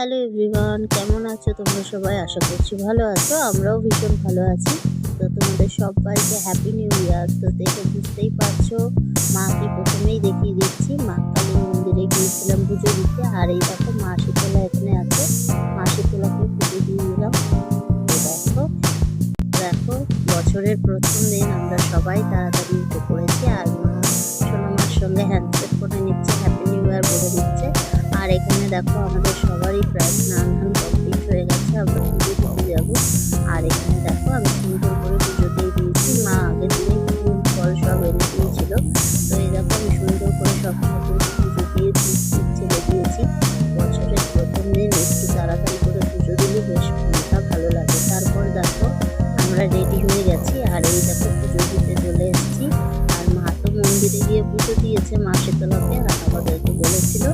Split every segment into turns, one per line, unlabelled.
Hello everyone, কেমন আছো তোমরা সবাই? আশা করছি ভালো আছো, আমরাও ভীষণ ভালো আছি। তো তোমাদের সবাইকে হ্যাপি নিউ ইয়ার তো দেখে বুঝতেই পারছ, মাকে প্রথমেই দেখিয়ে দিচ্ছি। মা কালী মন্দিরে গিয়েছিলাম পুজো দিতে, আর এই দেখো মা শীতলা এখানে আছে। মা শীতলাকে পুজো দিয়ে দিলাম। দেখো দেখো, বছরের প্রথম দিন আমরা সবাই তাড়াতাড়ি উঠে পড়েছি, আর মা সোনামার সঙ্গে হ্যান্ডশেক করে নিচ্ছে হ্যাপি নিউ ইয়ার বলে দিচ্ছে। আর এখানে দেখো আমাদের সবারই প্রায় স্নান ধান কমপ্লিট হয়ে গেছে, আমরা পুজো দিতে যাব। আর এখানে দেখো আমি সুন্দর করে পুজো দিয়ে দিয়েছি। মা আগের দিনে ফুল ফল সব এনে দিয়েছিল। তো এই দেখো আমি সুন্দর করে সব পুজো দিয়ে ছেড়ে দিয়েছি বছরের প্রথম দিন একটু তাড়াতাড়ি করে পুজো দিলে বেশ মনটা ভালো লাগে। তারপর দেখো আমরা রেডি হয়ে গেছি আর এই দেখো পুজো দিতে চলে এসেছি। আর মা তো মন্দিরে গিয়ে পুজো দিয়েছে, মা শীতলাকে আর আমাদেরকে বলেছিল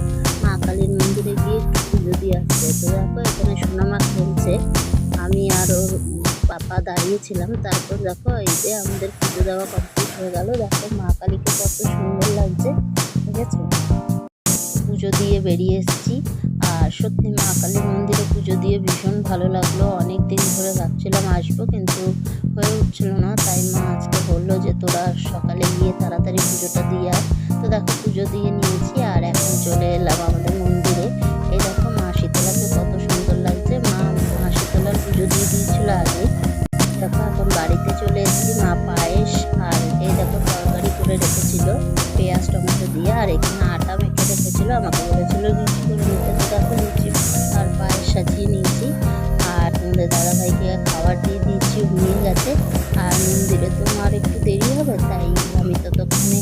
পাপা দাঁড়িয়েছিলাম তারপর দেখো, এই যে আমাদের পুজো দেওয়া কমপ্লিট হয়ে গেল। দেখো, মা কালীকে কত সুন্দর লাগছে, ঠিক আছে? পুজো দিয়ে বেরিয়ে এসেছি। আর সত্যি মা কালীর মন্দিরে পুজো দিয়ে ভীষণ ভালো লাগল। অনেক দিন ধরে ভাবছিলাম আসব, কিন্তু হয়ে উঠছিল না। তাই মা আজকে বলল যে, তোরা সকালে গিয়ে তাড়াতাড়ি পুজোটা দিয়ে আয়। তো দেখো, পুজো দিয়ে নিয়েছি আর এখন চলে এলাম আমাদের করে রেখেছিল, পেঁয়াজ, টমেটো দিয়ে, আর এখানে আটা মেখে রেখেছিল, আমাকে বলেছিল লুচি করে নিতে দেখো লুচি আর পায়েস সাজিয়ে নিয়েছি, আর তোমাদের দাদাভাইকে খাবার দিয়ে দিয়েছি, ঘুমিয়ে গেছে, আর মন্দিরে তো আর একটু দেরি হবে, তাই আমি ততক্ষণে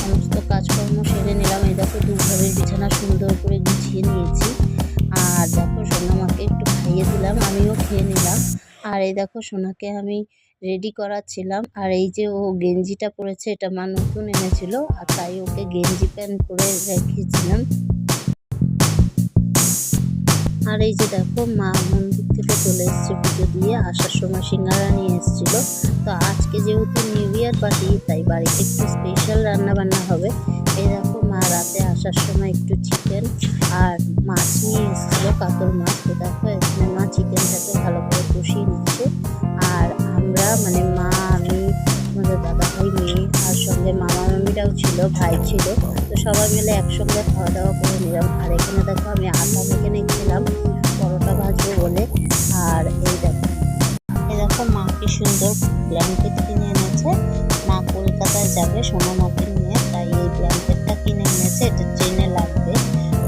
সমস্ত কাজকর্ম সেরে নিলাম। এই দেখো দুঘরের বিছানা সুন্দর করে গুছিয়ে নিয়েছি, আর দেখো সোনামাকে একটু খাইয়ে দিলাম, আমিও খেয়ে নিলাম, আর এই দেখো সোনাকে আমি রেডি করাচ্ছিলাম। আর এই যে ও গেঞ্জিটা পরেছে, এটা মা নতুন এনেছিল, আর তাই ওকে গেঞ্জি প্যান্ট পরে রেখেছিলাম। আর এই যে দেখো, মা মন্দির থেকে চলে এসছে পুজো দিয়ে, আসার সময় সিঙ্গারা নিয়ে এসেছিল। তো আজকে যেহেতু নিউ ইয়ার পার্টি তাই বাড়িতে একটু স্পেশাল রান্না বান্না হবে। এই দেখো, মা রাতে আসার সময় একটু চিকেন আর মাছ নিয়ে এসেছিল, কাতল মাছ। তো দেখো, এখানে মা চিকেনটাকে ভালো করে কষিয়ে নিচ্ছে। মানে মা, আমি, আমাদের দাদা ভাই, মেয়ে আর সঙ্গে মামা মামিরাও ছিল, ভাই ছিল। তো সবাই মিলে একসঙ্গে খাওয়া দাওয়া করে নিলাম। আর এখানে দেখো, আমি আটা মেখে নিয়েছিলাম, পরোটা ভাজবো বলে। আর এই দেখো এই দেখো মা কি সুন্দর ব্ল্যাঙ্কেট কিনে এনেছে। মা কলকাতায় যাবে সোনা মাকে নিয়ে, তাই এই ব্ল্যাঙ্কেটটা কিনে এনেছে, এটা ট্রেনে লাগবে।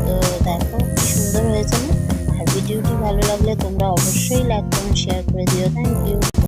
তো দেখো কি সুন্দর হয়েছে না? আর ভিডিওটি ভালো লাগলে তোমরা অবশ্যই লাইক কমেন্ট শেয়ার করে দিও। Thank you